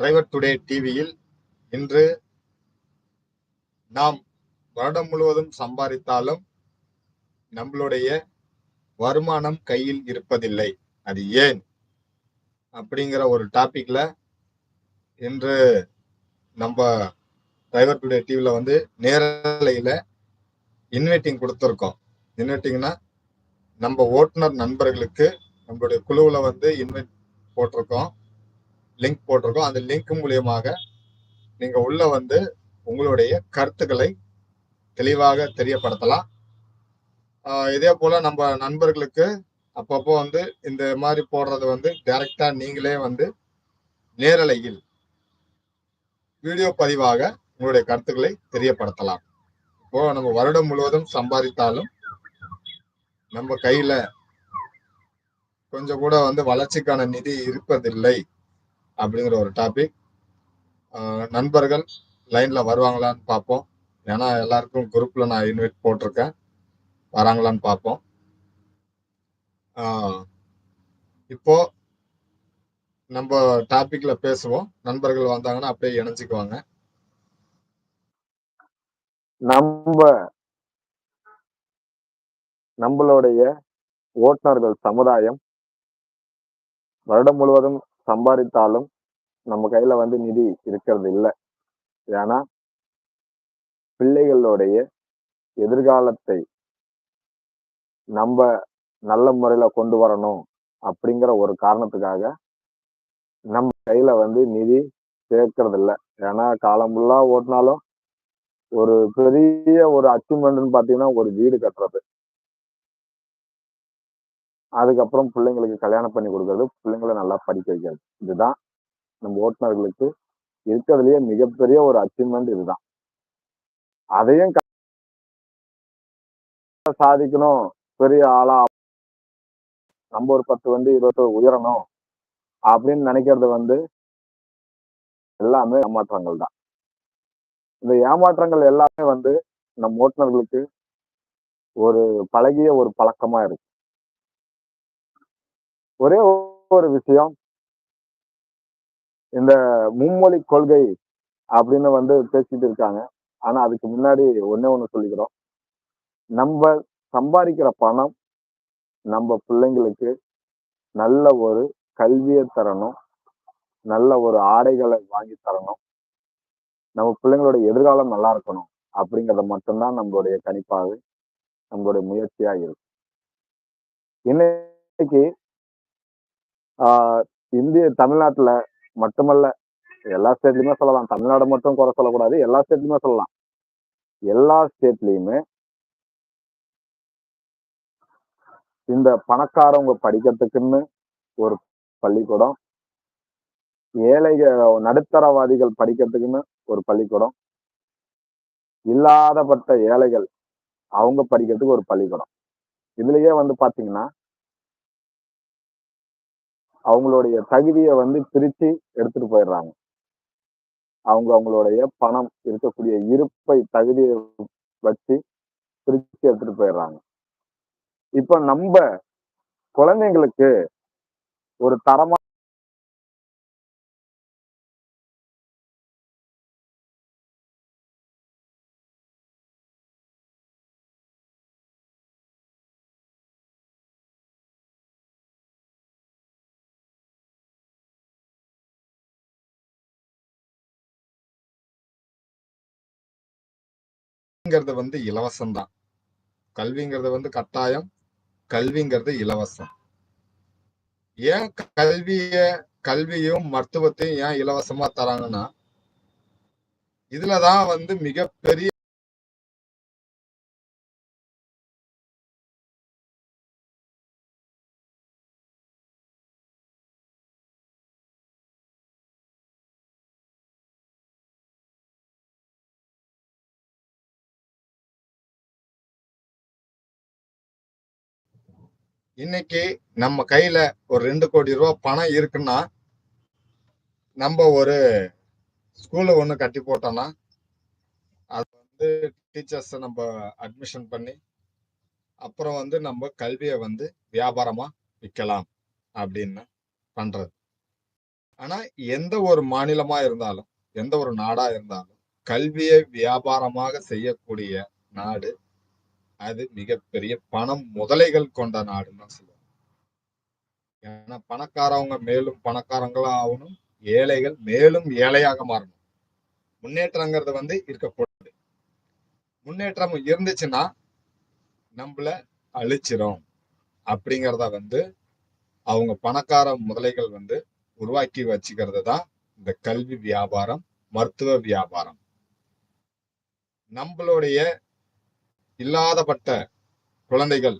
Driver today டிவியில் இன்று நாம் வருடம் முழுவதும் சம்பாதித்தாலும் நம்மளுடைய வருமானம் கையில் இருப்பதில்லை. அது ஏன்? அப்படிங்கிற ஒரு டாபிக்ல இன்று நம்ம டிரைவர் டுடே டிவியில வந்து நேரலையில இன்வைட்டிங் கொடுத்துருக்கோம். இன்வைட்டிங்னா நம்ம ஓட்டுநர் நண்பர்களுக்கு நம்மளுடைய குழுவில் வந்து இன்வைட் போட்டிருக்கோம். லிங்க் போட்டிருக்கோம். அந்த லிங்க் மூலியமாக நீங்க உள்ள வந்து உங்களுடைய கருத்துக்களை தெளிவாக தெரியப்படுத்தலாம். இதே போல நம்ம நண்பர்களுக்கு அப்பப்போ வந்து இந்த மாதிரி போடுறது வந்து டைரக்டா நீங்களே வந்து நேரலையில் வீடியோ பதிவாக உங்களுடைய கருத்துக்களை தெரியப்படுத்தலாம். இப்போ நம்ம வருடம் முழுவதும் சம்பாதித்தாலும் நம்ம கையில கொஞ்சம் கூட வந்து வளர்ச்சிக்கான நிதி இருப்பதில்லை. அப்படிங்கிற ஒரு டாபிக் நண்பர்கள் லைன்ல வருவாங்களான்னு பார்ப்போம். ஏன்னா எல்லாருக்கும் குரூப்ல நான் இன்வைட் போட்டிருக்கேன். வராங்களான்னு பார்ப்போம். இப்போ நம்ம டாபிக்ல பேசுவோம். நண்பர்கள் வந்தாங்கன்னா அப்படியே இணைஞ்சுக்குவாங்க. நம்ம நம்மளுடைய ஓட்டுநர்கள் சமுதாயம் வருடம் முழுவதும் சம்பாதித்தாலும் நம்ம கையில வந்து நிதி இருக்கிறது இல்லை. ஏன்னா பிள்ளைகளுடைய எதிர்காலத்தை நம்ம நல்ல முறையில கொண்டு வரணும் அப்படிங்கிற ஒரு காரணத்துக்காக நம்ம கையில வந்து நிதி சேர்க்கறது இல்லை. ஏன்னா காலம் ஃபுல்லா ஓட்டினாலும் ஒரு பெரிய ஒரு அச்சீவ்மெண்ட்னு பார்த்தீங்கன்னா ஒரு வீடு கட்டுறது. அதுக்கப்புறம் பிள்ளைங்களுக்கு கல்யாணம் பண்ணி கொடுக்கறது பிள்ளைங்களை நல்லா படிக்க வைக்கிறது. இதுதான் நம்ம ஓட்டுநர்களுக்கு இருக்கிறதுலயே மிகப்பெரிய ஒரு அச்சீவ்மெண்ட் இதுதான். அதையும் சாதிக்கணும். பெரிய ஆளா நம்ம ஒரு பத்து வண்டி இருபத்தி உயரணும் அப்படின்னு நினைக்கிறது வந்து எல்லாமே ஏமாற்றங்கள் தான். இந்த ஏமாற்றங்கள் எல்லாமே வந்து நம் ஓட்டுநர்களுக்கு ஒரு பழகிய ஒரு பழக்கமா இருக்கு. ஒரே ஒரு விஷயம். இந்த மும்மொழி கொள்கை அப்படின்னு வந்து பேசிட்டு இருக்காங்க. ஆனா அதுக்கு முன்னாடி ஒன்னே ஒண்ணு சொல்லிக்கிறோம். நம்ம சம்பாதிக்கிற பணம் நம்ம பிள்ளைங்களுக்கு நல்ல ஒரு கல்வியை தரணும். நல்ல ஒரு ஆடைகளை வாங்கி தரணும். நம்ம பிள்ளைங்களோட எதிர்காலம் நல்லா இருக்கணும் அப்படிங்கிறத மட்டும்தான் நம்மளுடைய கணிப்பாக நம்மளுடைய முயற்சியாக இருக்கும் இன்னைக்கு இந்திய தமிழ்நாட்டுல மட்டுமல்ல எல்லா ஸ்டேட்லயுமே சொல்லலாம். தமிழ்நாடு மட்டும் குறை சொல்லக்கூடாது எல்லா ஸ்டேட்லயுமே சொல்லலாம். எல்லா ஸ்டேட்லயுமே இந்த பணக்காரவங்க படிக்கிறதுக்குன்னு ஒரு பள்ளிக்கூடம் ஏழைகள் நடுத்தரவாதிகள் படிக்கிறதுக்குன்னு ஒரு பள்ளிக்கூடம் இல்லாதப்பட்ட ஏழைகள் அவங்க படிக்கிறதுக்கு ஒரு பள்ளிக்கூடம். இதுலயே வந்து பாத்தீங்கன்னா அவங்களுடைய தகுதியை வந்து பிரிச்சு எடுத்துட்டு போயிடுறாங்க. அவங்க அவங்களுடைய பணம் இருக்கக்கூடிய இருப்பை தகுதியை வச்சு பிரிச்சு எடுத்துட்டு போயிடுறாங்க. இப்ப நம்ம குழந்தைங்களுக்கு ஒரு தரமா கல்விங்கிறது வந்து இலவசம் தான் கல்விங்கிறது வந்து கட்டாயம் கல்விங்கிறது இலவசம். ஏன் கல்விய கல்வியும் மருத்துவத்தையும் ஏன் இலவசமா தராங்கன்னா இதுலதான் வந்து மிகப்பெரிய இன்னைக்கு நம்ம கையில ஒரு ரெண்டு கோடி ரூபா பணம் இருக்குன்னா நம்ம ஒரு ஸ்கூலை ஒண்ணு கட்டி போட்டோம்னா அது வந்து டீச்சர்ஸை நம்ம அட்மிஷன் பண்ணி அப்புறம் வந்து நம்ம கல்வியை வந்து வியாபாரமா விற்கலாம் அப்படின்னு பண்றது. ஆனா எந்த ஒரு மாநிலமா இருந்தாலும் எந்த ஒரு நாடாக இருந்தாலும் கல்வியை வியாபாரமாக செய்யக்கூடிய நாடு அது மிகப்பெரிய பணம் முதலைகள் கொண்ட நாடுன்னு தான் சொல்லுவாங்க. ஏன்னா பணக்காரவங்க மேலும் பணக்காரங்களா ஆகணும் ஏழைகள் மேலும் ஏழையாக மாறணும். முன்னேற்றங்கிறது வந்து இருக்கக்கூடாது. முன்னேற்றம் இருந்துச்சுன்னா நம்மள அழிச்சிரும். அப்படிங்கிறத வந்து அவங்க பணக்கார முதலைகள் வந்து உருவாக்கி வச்சுக்கிறது தான் இந்த கல்வி வியாபாரம் மருத்துவ வியாபாரம். நம்மளுடைய இல்லாதப்பட்ட குழந்தைகள்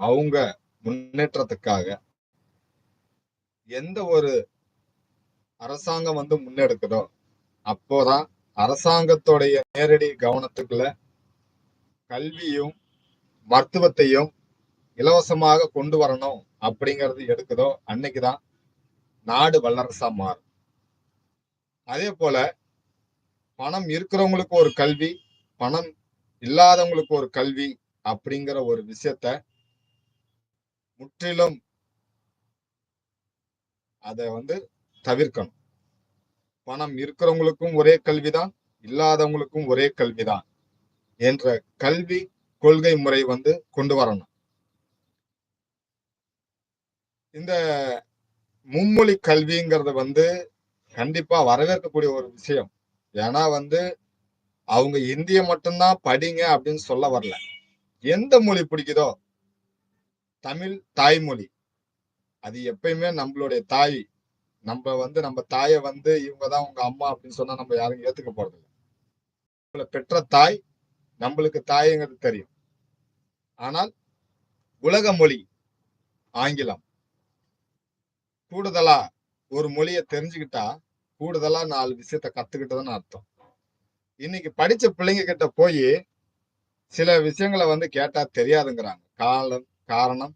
அவங்க முன்னேற்றத்துக்காக எந்த ஒரு அரசாங்கம் வந்து முன்னெடுக்குதோ அப்போதான் அரசாங்கத்துடைய நேரடி கவனத்துக்குள்ள கல்வியும் மருத்துவத்தையும் இலவசமாக கொண்டு வரணும் அப்படிங்கிறது எடுக்குதோ அன்னைக்குதான் நாடு வல்லரசா மாறும். அதே போல பணம் இருக்கிறவங்களுக்கு ஒரு கல்வி பணம் இல்லாதவங்களுக்கு ஒரு கல்வி அப்படிங்கிற ஒரு விஷயத்த முற்றிலும் அதை வந்து தவிர்க்கணும். பணம் இருக்கிறவங்களுக்கும் ஒரே கல்விதான் இல்லாதவங்களுக்கும் ஒரே கல்விதான் என்ற கல்வி கொள்கை முறை வந்து கொண்டு வரணும். இந்த மும்மொழி கல்விங்கிறது வந்து கண்டிப்பா வரவேற்கக்கூடிய ஒரு விஷயம். ஏன்னா வந்து அவங்க இந்திய மட்டும்தான் படிங்க அப்படின்னு சொல்ல வரல. எந்த மொழி பிடிக்குதோ? தமிழ் தாய்மொழி. அது எப்பயுமே நம்மளுடைய தாய். நம்ம வந்து நம்ம தாயை வந்து இவங்க தான் உங்க அம்மா அப்படின்னு சொன்னா நம்ம யாரும் ஏத்துக்க போறது இல்லை. நம்மளை பெற்ற தாய் நம்மளுக்கு தாய்ங்கிறது தெரியும். ஆனால் உலக மொழி ஆங்கிலம். கூடுதலா ஒரு மொழியை தெரிஞ்சுக்கிட்டா கூடுதலா நாலு விஷயத்த கத்துக்கிட்டதுன்னு அர்த்தம். இன்னைக்கு படிச்ச பிள்ளைங்க கிட்ட போய் சில விஷயங்களை வந்து கேட்டா தெரியாதுங்கிறாங்க. காலம் காரணம்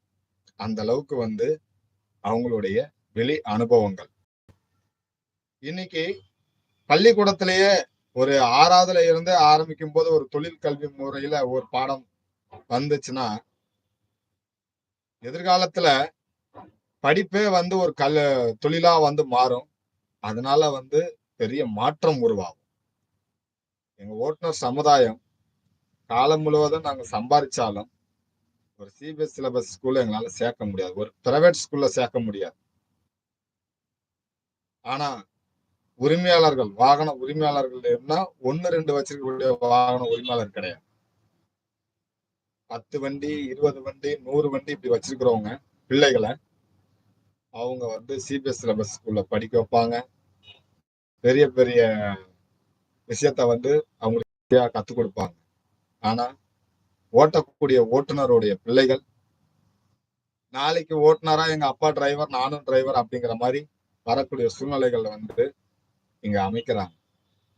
அந்த அளவுக்கு வந்து அவங்களுடைய வெளி அனுபவங்கள். இன்னைக்கு பள்ளிக்கூடத்திலேயே ஒரு ஆறாவதுல இருந்து ஆரம்பிக்கும் போது ஒரு தொழில் கல்வி முறையில ஒரு பாடம் வந்துச்சுன்னா எதிர்காலத்துல படிப்பே வந்து ஒரு கல் தொழிலா வந்து மாறும். அதனால வந்து பெரிய மாற்றம் உருவாகும். எங்க ஓட்டுநர் சமுதாயம் காலம் முழுவதும் நாங்க சம்பாதிச்சாலும் ஒரு சிபிஎஸ் சிலபஸ் ஸ்கூல்ல எங்களால சேர்க்க முடியாது. ஒரு பிரைவேட் ஸ்கூல்ல சேர்க்க முடியாது. ஆனா உரிமையாளர்கள் வாகன உரிமையாளர்கள் இருந்தா ஒன்னு ரெண்டு வச்சிருக்கக்கூடிய வாகன உரிமையாளர் கிடையாது. பத்து வண்டி இருபது வண்டி நூறு வண்டி இப்படி வச்சிருக்கிறவங்க பிள்ளைகளை அவங்க வந்து சிபிஎஸ் சிலபஸ் ஸ்கூல்ல படிக்க வைப்பாங்க. பெரிய பெரிய விஷயத்த வந்து அவங்களுக்கு கத்துக் கொடுப்பாங்க. ஆனா ஓட்டக்கூடிய ஓட்டுநருடைய பிள்ளைகள் நாளைக்கு ஓட்டுனரா எங்க அப்பா டிரைவர் நானும் டிரைவர் அப்படிங்கிற மாதிரி வரக்கூடிய சூழ்நிலைகள் வந்து இங்க அமைக்கிறாங்க.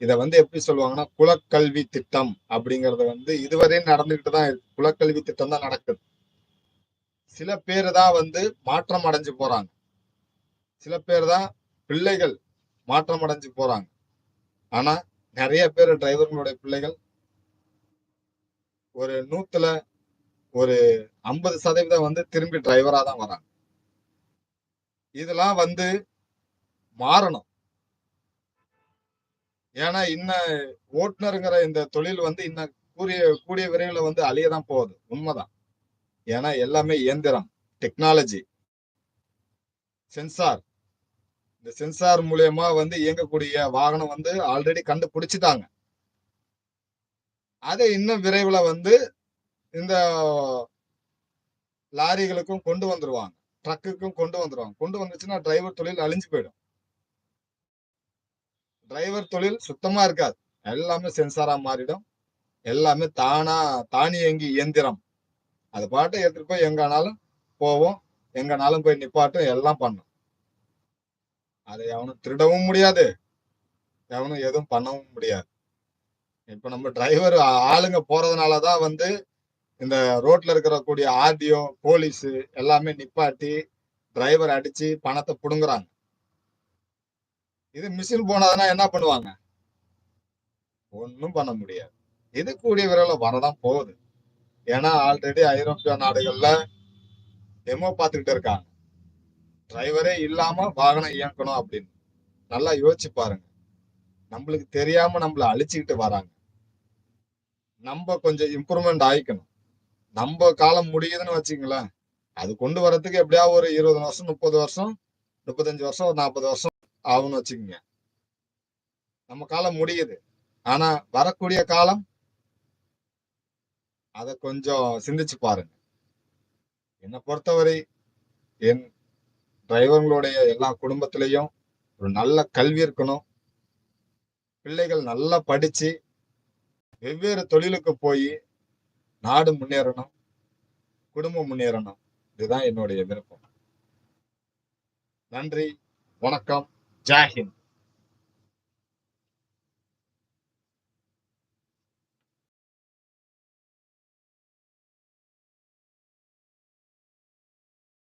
இத வந்து எப்படி சொல்லுவாங்கன்னா குலக்கல்வி திட்டம் அப்படிங்கறது வந்து இதுவரையும் நடந்துகிட்டு தான் இருக்கு. குலக்கல்வி திட்டம் தான் நடக்குது. சில பேர் தான் வந்து மாற்றம் அடைஞ்சு போறாங்க. சில பேர் தான் பிள்ளைகள் மாற்றம் அடைஞ்சு போறாங்க. ஆனா நிறைய பேர் டிரைவர்களுடைய பிள்ளைகள் ஒரு நூத்துல ஒரு ஐம்பது சதவீதம் வந்து திரும்பி டிரைவரா தான் வராங்க. இதெல்லாம் வந்து மாறணும். ஏன்னா இன்னும் ஓட்டுநருங்கிற இந்த தொழில் வந்து இன்னும் கூடிய கூடிய விரைவில் வந்து அழியதான் போகுது. உண்மைதான். ஏன்னா எல்லாமே இயந்திரம் டெக்னாலஜி சென்சார் இந்த சென்சார் மூலியமா வந்து இயங்கக்கூடிய வாகனம் வந்து ஆல்ரெடி கண்டுபிடிச்சிட்டாங்க. அதை இன்னும் விரைவில் வந்து இந்த லாரிகளுக்கும் கொண்டு வந்துருவாங்க. ட்ரக்குக்கும் கொண்டு வந்துருவாங்க. கொண்டு வந்துச்சுன்னா டிரைவர் தொழில் அழிஞ்சு போயிடும். டிரைவர் தொழில் சுத்தமா இருக்காது. எல்லாமே சென்சாரா மாறிடும். எல்லாமே தானா தானியங்கி இயந்திரம். அது பாட்டு எடுத்துட்டு போய் எங்கானாலும் போவோம். எங்கனாலும் போய் நிப்பாட்டும். எல்லாம் பண்ணும். அதை எவனும் திருடவும் முடியாது. எவனும் எதுவும் பண்ணவும் முடியாது. இப்ப நம்ம டிரைவர் ஆளுங்க போறதுனாலதான் வந்து இந்த ரோட்ல இருக்கிற கூடிய ஆர்டிஓ போலீஸ் எல்லாமே நிப்பாட்டி டிரைவர் அடிச்சு பணத்தை புடுங்குறாங்க. இது மிஷின் போனதுன்னா என்ன பண்ணுவாங்க? ஒன்னும் பண்ண முடியாது. இது கூடிய விரைவில் வரதான் போகுது. ஏன்னா ஆல்ரெடி ஐரோப்பிய நாடுகள்ல டெமோ பார்த்துக்கிட்டு இருக்காங்க. டிரைவரே இல்லாம வாகனம் இயக்கணும் அப்படின்னு. நல்லா யோசிச்சு பாருங்க. நம்மளுக்கு தெரியாம நம்மள அழிச்சுக்கிட்டு வராங்க. நம்ம கொஞ்சம் இம்ப்ரூவ்மெண்ட் ஆயிக்கணும். நம்ம காலம் முடியுதுன்னு வச்சுங்களேன் அது கொண்டு வர்றதுக்கு எப்படியாவது ஒரு இருபது வருஷம் முப்பது வருஷம் முப்பத்தஞ்சு வருஷம் ஒரு நாற்பது வருஷம் ஆகும்னு வச்சுக்கோங்க. நம்ம காலம் முடியுது. ஆனா வரக்கூடிய காலம் அத கொஞ்சம் சிந்திச்சு பாருங்க. என்னை பொறுத்தவரை என் டிரைவர்களுடைய எல்லா குடும்பத்திலையும் ஒரு நல்ல கல்வி இருக்கணும். பிள்ளைகள் நல்லா படிச்சு வெவ்வேறு தொழிலுக்கு போய் நாடு முன்னேறணும். குடும்பம் முன்னேறணும். இதுதான் என்னுடைய விருப்பம். நன்றி. வணக்கம். ஜாஹிந்த்.